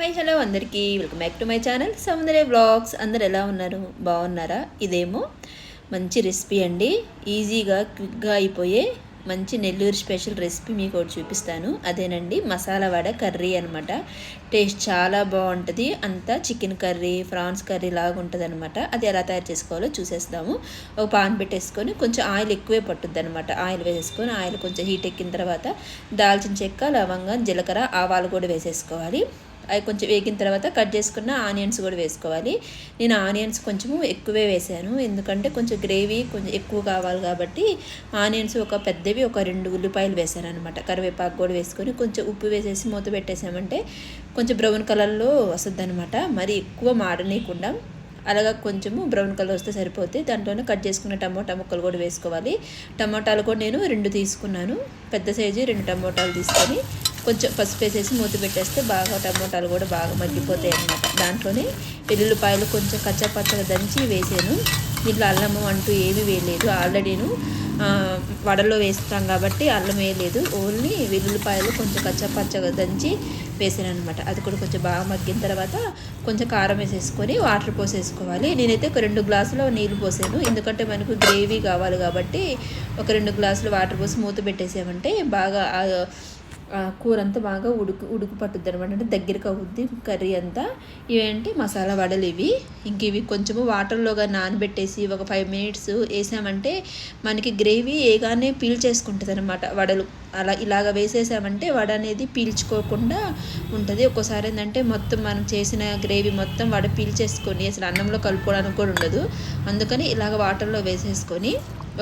Hi hello అందరికీ. Welcome back to my channel Soundarya blogs అందరు ఎలా ఉన్నారు? బాగున్నారా? ఇదేమో మంచి రెసిపీ అండి. ఈజీగా క్విక్గా అయిపోయే మంచి నెల్లూరు స్పెషల్ రెసిపీ మీకు ఒకటి చూపిస్తాను. అదేనండి మసాలా వడ కర్రీ అనమాట టేస్ట్ చాలా బాగుంటుంది. అంతా చికెన్ కర్రీ ఫ్రాన్స్ కర్రీ లాగా ఉంటుంది అనమాట అది ఎలా తయారు చేసుకోవాలో చూసేస్తాము. ఒక పాన్ పెట్టేసుకొని కొంచెం ఆయిల్ ఎక్కువే పట్టుద్ది అనమాట ఆయిల్ వేసేసుకొని ఆయిల్ కొంచెం హీట్ ఎక్కిన తర్వాత దాల్చిన చెక్క లవంగం జీలకర్ర ఆవాలు కూడా వేసేసుకోవాలి. అవి కొంచెం వేగిన తర్వాత కట్ చేసుకున్న ఆనియన్స్ కూడా వేసుకోవాలి. నేను ఆనియన్స్ కొంచెము ఎక్కువే వేసాను. ఎందుకంటే కొంచెం గ్రేవీ కొంచెం ఎక్కువ కావాలి కాబట్టి ఆనియన్స్ ఒక పెద్దవి ఒక రెండు ఉల్లిపాయలు వేసాను అనమాట కరివేపాకు కూడా వేసుకొని కొంచెం ఉప్పు వేసేసి మూత పెట్టేసామంటే కొంచెం బ్రౌన్ కలర్లో వస్తుంది అనమాట మరి ఎక్కువ మాడనీయకుండా అలాగా కొంచెము బ్రౌన్ కలర్ వస్తే సరిపోతే దాంట్లోనే కట్ చేసుకున్న టమోటా ముక్కలు కూడా వేసుకోవాలి. టమోటాలు కూడా నేను రెండు తీసుకున్నాను. పెద్ద సైజు రెండు టమోటాలు తీసుకొని కొంచెం పసుపు వేసేసి మూత పెట్టేస్తే బాగా టమోటాలు కూడా బాగా మగ్గిపోతాయి అన్నమాట. దాంట్లోనే వెల్లుల్లిపాయలు కొంచెం కచ్చపచ్చగా దంచి వేసాను. దీంట్లో అల్లము అంటూ ఏమీ వేయలేదు. ఆల్రెడీను వడలో వేస్తాం కాబట్టి అల్లం వేయలేదు. ఓన్లీ వెల్లుల్లిపాయలు కొంచెం కచ్చపచ్చగా దంచి వేసాను అనమాట అది కూడా కొంచెం బాగా మగ్గిన తర్వాత కొంచెం కారం వేసేసుకొని వాటర్ పోసేసుకోవాలి. నేనైతే ఒక రెండు గ్లాసులు నీళ్ళు పోసాను. ఎందుకంటే మనకు గ్రేవీ కావాలి కాబట్టి ఒక రెండు గ్లాసులు వాటర్ పోసి మూత పెట్టేసామంటే బాగా కూర అంతా బాగా ఉడుకు ఉడుకు పట్టుద్ది అనమాట అంటే దగ్గరికి అవుద్ది కర్రీ అంతా. ఇవేంటి? మసాలా వడలు ఇవి. ఇంక ఇవి కొంచెము వాటర్లోగా నానబెట్టేసి ఒక ఫైవ్ మినిట్స్ వేసామంటే మనకి గ్రేవీ ఏగానే పీల్చేసుకుంటుంది అనమాట వడలు. అలా ఇలాగ వేసేసామంటే వడ అనేది పీల్చుకోకుండా ఉంటుంది. ఒక్కోసారి ఏంటంటే మొత్తం మనం చేసిన గ్రేవీ మొత్తం వడ పీల్చేసుకొని అసలు అన్నంలో కలుపుకోవడానికి కూడా ఉండదు. అందుకని ఇలాగ వాటర్లో వేసేసుకొని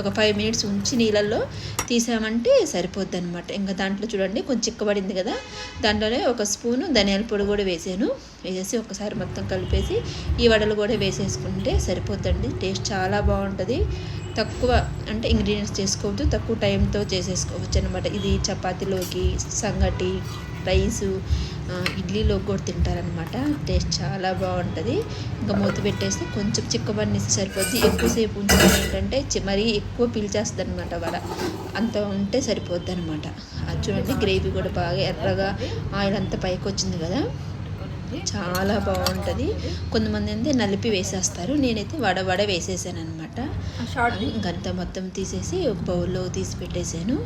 ఒక ఫైవ్ మినిట్స్ ఉంచి నీళ్ళల్లో తీసామంటే సరిపోద్ది అనమాట ఇంకా దాంట్లో చూడండి కొంచెం చిక్కబడింది కదా. దాంట్లోనే ఒక స్పూను ధనియాల పొడి కూడా వేసాను. వేసేసి ఒకసారి మొత్తం కలిపేసి ఈ వడలు కూడా వేసేసుకుంటే సరిపోద్దండి. టేస్ట్ చాలా బాగుంటుంది. తక్కువ అంటే ఇంగ్రీడియంట్స్ చేసుకోవద్దు తక్కువ టైంతో చేసేసుకోవచ్చు అనమాట ఇది చపాతీలోకి సంగటి రైసు ఇడ్లీలో కూడా తింటారనమాట టేస్ట్ చాలా బాగుంటుంది. ఇంకా మూత పెట్టేస్తే కొంచెం చిక్కబడినేసి సరిపోద్ది. ఎక్కువసేపు ఉంచడం ఏంటంటే మరీ ఎక్కువ పీల్చేస్తుంది అనమాట వడ. అంత ఉంటే సరిపోద్ది అనమాట అది చూడండి గ్రేవీ కూడా బాగా ఎర్రగా ఆయిల్ అంతా పైకి వచ్చింది కదా. చాలా బాగుంటుంది. కొంతమంది అయితే నలిపి వేసేస్తారు. నేనైతే వడ వడ వేసేసాను అనమాట గంట మొత్తం తీసేసి ఒక బౌల్లో తీసి పెట్టేశాను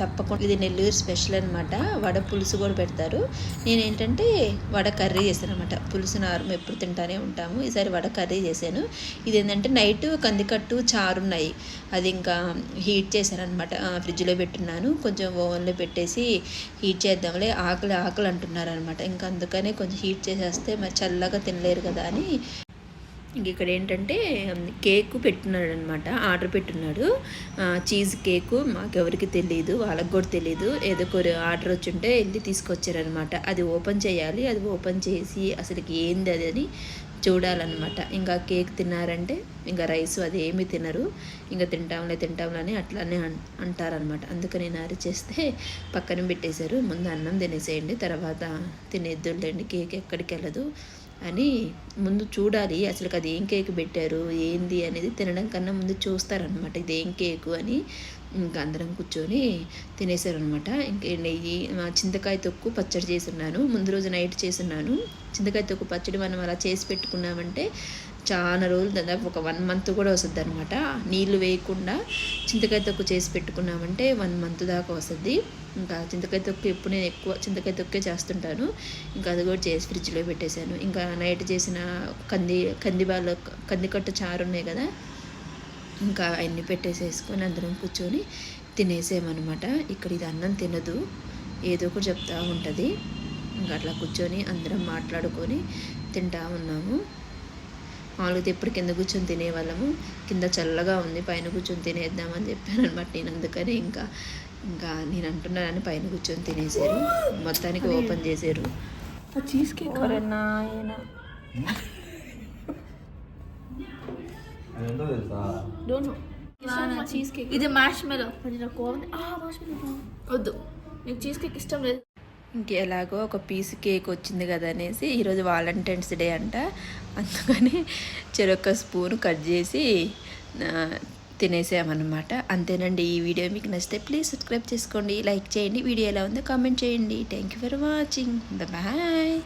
తప్పకుండా. ఇది నెల్లూరు స్పెషల్ అనమాట వడ పులుసు కూడా పెడతారు. నేను ఏంటంటే వడ కర్రీ చేశాను అనమాట పులుసు నారు ఎప్పుడు తింటానే ఉంటాము. ఈసారి వడ కర్రీ చేశాను. ఇది ఏంటంటే నైట్ కందికట్టు చారు ఉన్నాయి. అది ఇంకా హీట్ చేశాను అనమాట ఫ్రిడ్జ్లో పెట్టున్నాను. కొంచెం ఓవెన్లో పెట్టేసి హీట్ చేద్దాంలే. ఆకలి ఆకలి అంటున్నారు అనమాట ఇంకా అందుకనే కొంచెం హీట్ చేసేస్తే మరి చల్లగా తినలేరు కదా అని ఇక్కడ ఏంటంటే కేక్ పెట్టున్నాడు అనమాట ఆర్డర్ పెట్టున్నాడు. చీజ్ కేకు మాకెవరికి తెలియదు వాళ్ళకి కూడా తెలియదు ఏదో ఒక ఆర్డర్ వచ్చింటే వెళ్ళి తీసుకొచ్చారనమాట. అది ఓపెన్ చేయాలి అది ఓపెన్ చేసి అసలుకి ఏంది అది అని చూడాలన్నమాట ఇంకా కేక్ తిన్నారంటే ఇంకా రైస్ అది ఏమి తినరు. ఇంకా తింటాంలే తింటాంలే అని అట్లానే అంటారనమాట. అందుకని నేను అరిచేస్తే పక్కన పెట్టేశారు. ముందు అన్నం తినేసేయండి తర్వాత తినేద్దులేండి కేక్ ఎక్కడికి వెళ్ళదు. అని ముందు చూడాలి. అసలు అది ఏం కేక్ పెట్టారు? ఏంది అనేది తినడం కన్నా ముందు చూస్తారనమాట ఇది ఏం కేకు అని ఇంకా అందరం కూర్చొని తినేసారనమాట ఇంకా నెయ్యి చింతకాయ తొక్కు పచ్చడి చేసి ఉన్నాను. ముందు రోజు నైట్ చేసి ఉన్నాను. చింతకాయ తొక్కు పచ్చడి మనం అలా చేసి పెట్టుకున్నామంటే చాలా రోజులు దాదాపు ఒక వన్ మంత్ కూడా వస్తుంది అనమాట నీళ్ళు వేయకుండా చింతకాయ తొక్కు చేసి పెట్టుకున్నామంటే వన్ మంత్ దాకా వస్తుంది. ఇంకా చింతకాయ తొక్కు ఎప్పుడు నేను ఎక్కువ చింతకాయ తొక్కే చేస్తుంటాను. ఇంకా అది కూడా చేసి ఫ్రిడ్జ్లో పెట్టేశాను. ఇంకా నైట్ చేసిన కంది కందిబాల కందికట్టు చారు ఉన్నాయి కదా ఇంకా అవన్నీ పెట్టేసేసుకొని అందరం కూర్చొని తినేసేమన్నమాట. ఇక్కడ ఇది అన్నం తినదు ఏదో ఒకటి చెప్తూ ఉంటుంది. ఇంకా అట్లా కూర్చొని అందరం మాట్లాడుకొని తింటా ఉన్నాము. మామూలుగా ఎప్పుడు కింద కూర్చొని తినేవాళ్ళము. కింద చల్లగా ఉంది పైన కూర్చొని తినేద్దామని చెప్పాను అనమాట నేను అందుకని ఇంకా ఇంకా నేను అంటున్నానని పైన కూర్చొని తినేసారు మొత్తానికి ఓపెన్ చేశారు. Cheese cake cheese cake. ఇది మ్యాష్ మెలో వద్దు. నీకు చీజ్ కేక్ ఇష్టం లేదు. ఇంకెలాగో ఒక పీస్ కేక్ వచ్చింది కదా అనేసి ఈరోజు వాలంటైన్స్ డే అంట. అందుకని చెరొక్క స్పూన్ కట్ చేసి తినేసామన్నమాట. అంతేనండి ఈ వీడియో మీకు నచ్చితే ప్లీజ్ సబ్స్క్రైబ్ చేసుకోండి లైక్ చేయండి. వీడియో ఎలా ఉందో కామెంట్ చేయండి. Thank you for watching bye